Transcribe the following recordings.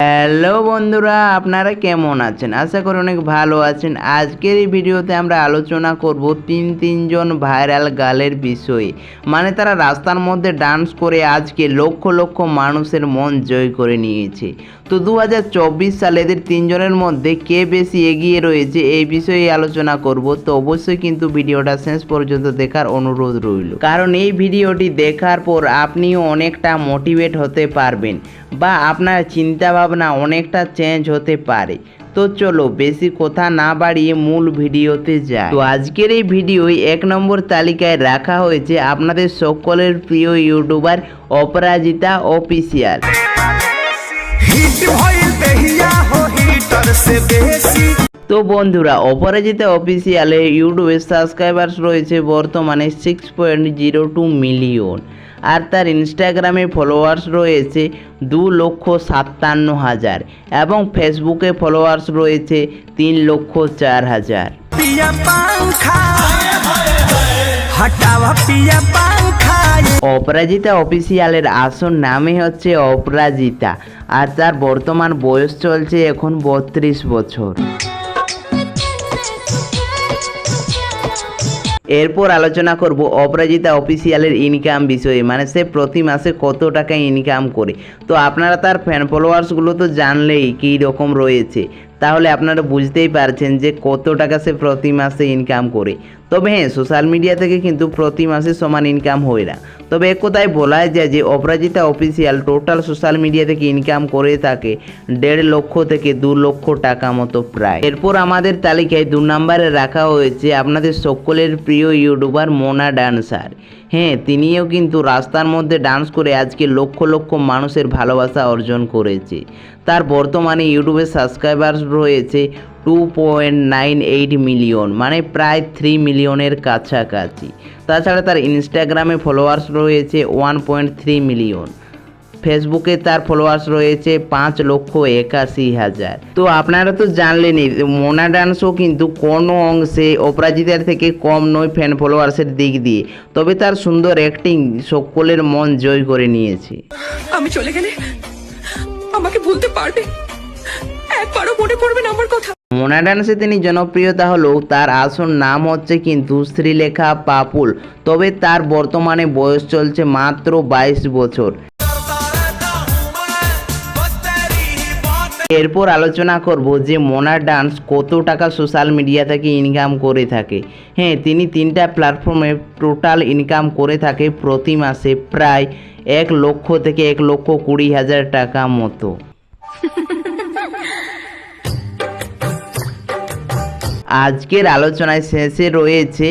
Hello বন্ধুরা, আপনারা কেমন আছেন? আশা করি অনেক ভালো আছেন। আজকের এই ভিডিওতে আমরা আলোচনা করব তিন তিনজন ভাইরাল গালের বিষয়ে। মানে তারা রাস্তার মধ্যে ডান্স করে আজকে লক্ষ লক্ষ মানুষের মন জয় করে নিয়েছে। তো দু হাজার চব্বিশ সালে এদের তিনজনের মধ্যে কে বেশি এগিয়ে রয়েছে এই বিষয়ে আলোচনা করব। তো অবশ্যই কিন্তু ভিডিওটা শেষ পর্যন্ত দেখার অনুরোধ রইল। কারণ এই ভিডিওটি দেখার পর আপনিও অনেকটা মোটিভেট হতে পারবেন বা আপনার চিন্তা ভাবনা অনেকটা চেঞ্জ হতে পারে। তো চলো বেশি কথা না বাড়িয়ে মূল ভিডিওতে যাই। তো আজকের এই ভিডিওয় এক নম্বর তালিকায় রাখা হয়েছে আপনাদের সকলের প্রিয় ইউটিউবার অপরাজিতা অফিসিয়াল। তো বন্ধুরা অপরাজিতা অফিসিয়ালে ইউটিউবে সাবস্ক্রাইবার্স রয়েছে বর্তমানে six point zero two million আর তার ইনস্টাগ্রামে ফলোয়ার্স রয়েছে দু লক্ষ সাতান্ন হাজার এবং ফেসবুকে ফলোয়ার্স রয়েছে তিন লক্ষ চার হাজার। অপরাজিতা অফিসিয়ালের আসল নামে হচ্ছে অপরাজিতা আর তার বর্তমান বয়স চলছে এখন বত্রিশ বছর। এরপর আলোচনা করব অপরাজিতা অফিসিয়ালের ইনকাম বিষয়ে মানে সে প্রতি মাসে কত টাকা ইনকাম করে। তো আপনারা তার ফ্যান ফলোয়ার্সগুলো তো জানলেই কী রকম রয়েছে। তাহলে আপনারা বুঝতেই পারছেন যে কত টাকা সে প্রতি মাসে ইনকাম করে। তবে হ্যাঁ সোশ্যাল মিডিয়া থেকে কিন্তু প্রতি মাসে সমান ইনকাম হয় না। তবে এক কথায় বলা যায় যে, Aparajita official total social media থেকে ইনকাম করে থাকে দেড় লক্ষ থেকে দু লক্ষ টাকা মতো প্রায়। এরপর আমাদের তালিকায় দু নম্বরে রাখা হয়েছে আপনাদের সকলের প্রিয় ইউটিউবার মোনা ডান্সার। হ্যাঁ তিনিও কিন্তু রাস্তার মধ্যে ডান্স করে আজকে লক্ষ লক্ষ মানুষের ভালোবাসা অর্জন করেছে। তার বর্তমানে ইউটিউবে সাবস্ক্রাইবার্স রয়েছে two point nine eight million মানে প্রায় থ্রি মিলিয়নের কাছাকাছি। তাছাড়া তার ইনস্টাগ্রামে ফলোয়ার্স রয়েছে ওয়ান পয়েন্ট থ্রি মিলিয়ন ফেসবুকে তার ফলোয়ার্স রয়েছে পাঁচ লক্ষ একাশি হাজার। তো আপনারা তো জানলেনই, মোনা ডান্সও কিন্তু কোনো অংশে অপরাজিতার থেকে কম নয় ফ্যান ফলোয়ার্সের দিক দিয়ে। তবে তার সুন্দর অ্যাক্টিং সকলের মন জয় করে নিয়েছে। আমি চলে গেলে? আমাকে ভুলতে পারবে? একবারও মনে পড়বে না আমার কথা। মোনা ডান্সে তিনি জনপ্রিয়তা হলেও তার আসল নাম হচ্ছে কিন্তু শ্রীলেখা পাপুল। তবে তার বর্তমানে বয়স চলছে মাত্র বাইশ বছর। এরপর আলোচনা করব যে মোনা ডান্স কত টাকা সোশ্যাল মিডিয়া থেকে ইনকাম করে থাকে। হ্যাঁ তিনি তিনটা প্ল্যাটফর্মে টোটাল ইনকাম করে থাকে প্রতি মাসে প্রায় এক লক্ষ থেকে এক লক্ষ কুড়ি হাজার টাকা মতো। আজকের আলোচনায় শেষে রয়েছে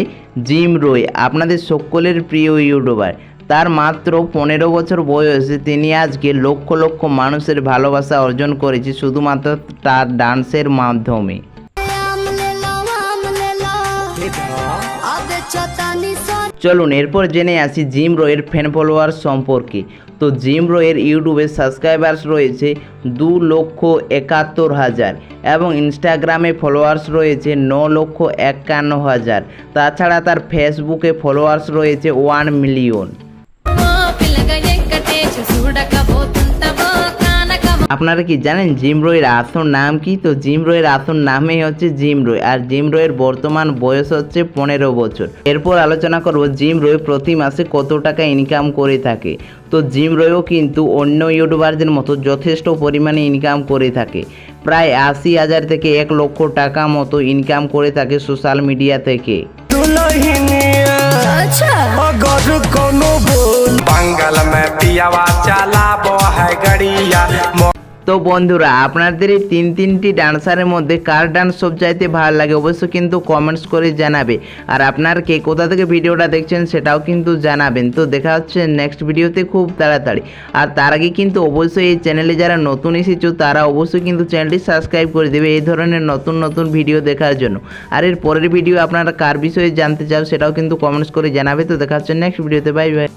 জিম রোয়, আপনাদের সকলের প্রিয় ইউটিউবার। তার মাত্র পনেরো বছর বয়সে তিনি আজকে লক্ষ লক্ষ মানুষের ভালোবাসা অর্জন করেছে শুধুমাত্র তার ডান্সের মাধ্যমে। চলুন, এরপর জেনে আসি জিম রোয়ের ফ্যান ফলোয়ার সম্পর্কে। তো জিম রোয়ের ইউটিউবে সাবস্ক্রাইবার্স রয়েছে দু লক্ষ একাত্তর হাজার এবং ইনস্টাগ্রামে ফলোয়ার্স রয়েছে ন লক্ষ একান্ন হাজার। তাছাড়া তার ফেসবুকে ফলোয়ার্স রয়েছে ওয়ান মিলিয়ন আপনারা কি জানেন জিম রয়ের আসল নাম কি? তো জিম রয়ের আসল নামেই হচ্ছে জিম রয়। আর জিম রয়ের বর্তমান বয়স হচ্ছে পনেরো বছর। এরপর আলোচনা করব জিম রয় প্রতি মাসে কত টাকা ইনকাম করে থাকে। তো জিম রয়ও কিন্তু অন্য ইউটিউবারদের মতো যথেষ্ট পরিমাণে ইনকাম করে থাকে। প্রায় আশি হাজার থেকে এক লক্ষ টাকা মতো ইনকাম করে থাকে সোশ্যাল মিডিয়া থেকে। বাঙ্গাল মে তো বন্ধুরা, আপনাদের এই তিন তিনটি ডান্সারের মধ্যে কার ডান্স সবচাইতে ভালো লাগে অবশ্যই কিন্তু কমেন্টস করে জানাবে। আর আপনার কে কোথা থেকে ভিডিওটা দেখছেন সেটাও কিন্তু জানাবেন। তো দেখা হচ্ছে নেক্সট ভিডিওতে খুব তাড়াতাড়ি। আর তার আগে কিন্তু অবশ্যই এই চ্যানেলে যারা নতুন এসেছ, তারা অবশ্যই কিন্তু চ্যানেলটি সাবস্ক্রাইব করে দেবে এই ধরনের নতুন নতুন ভিডিও দেখার জন্য। আর এর পরের ভিডিও আপনারা কার বিষয়ে জানতে চাও সেটাও কিন্তু কমেন্টস করে জানাবে। তো দেখা হচ্ছে নেক্সট ভিডিওতে। Bye bye